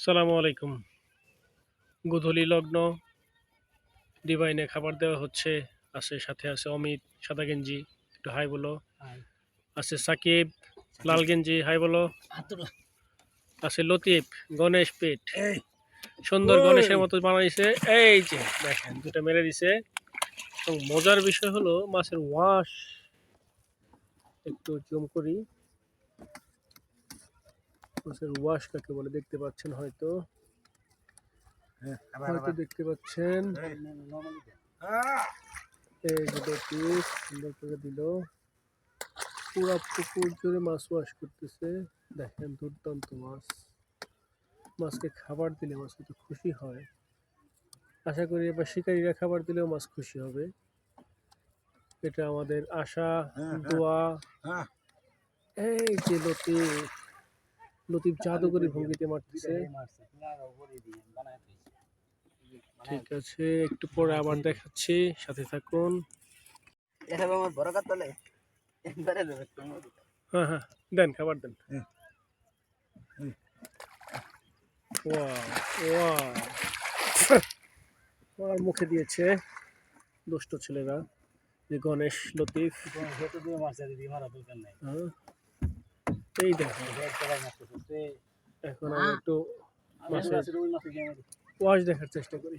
সালামু আলাইকুম। গোধূলি লগ্ন ডিভাইনে খাবার দেওয়া হচ্ছে। আছে সাথে আছে অমিত সাদা গেঞ্জি একটু হাই বলো। আছে সাকিব লাল গেঞ্জি হাই বলো। আছে লতিফ গণেশ পেট। সুন্দর গণেশের মতো বানাইছে। এই যে দেখেন দুটা মেরে দিছে। এবং মজার বিষয় হলো মাছের ওয়াশ। একটু জুম করি। মাছের ওয়াশ কাকে বলে দেখতে পাচ্ছেন হয়তো। হয়তো দেখতে পাচ্ছেন। এই সুন্দর করে দিল। পুরা পুকুর জুড়ে মাছ ওয়াশ করতেছে। দেখেন দুর্দান্ত মাছ। মাছকে খাবার দিলে মাছ কিন্তু খুশি হয়। আশা করি এবার শিকারীরা খাবার দিলেও মাছ খুশি হবে। এটা আমাদের আশা হ্যাঁ, হ্যাঁ। দোয়া। এই যে লতিফ। লতিফ জাদুকরি ভঙ্গিতে মারতেছে। ঠিক আছে একটু পরে আবার দেখাচ্ছি সাথে থাকুন। হ্যাঁ হ্যাঁ দেন খাবার দেন। মুখে দিয়েছে দুষ্ট ছেলেরা যে গণেশ লতিফ। হ্যাঁ। এই দেখো এখন আমি একটু মাছের ওয়াশ দেখার চেষ্টা করি।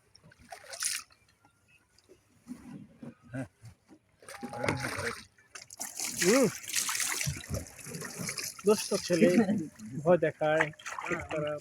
হুম। দুষ্ট ছেলে ভয় দেখায় খুব খারাপ।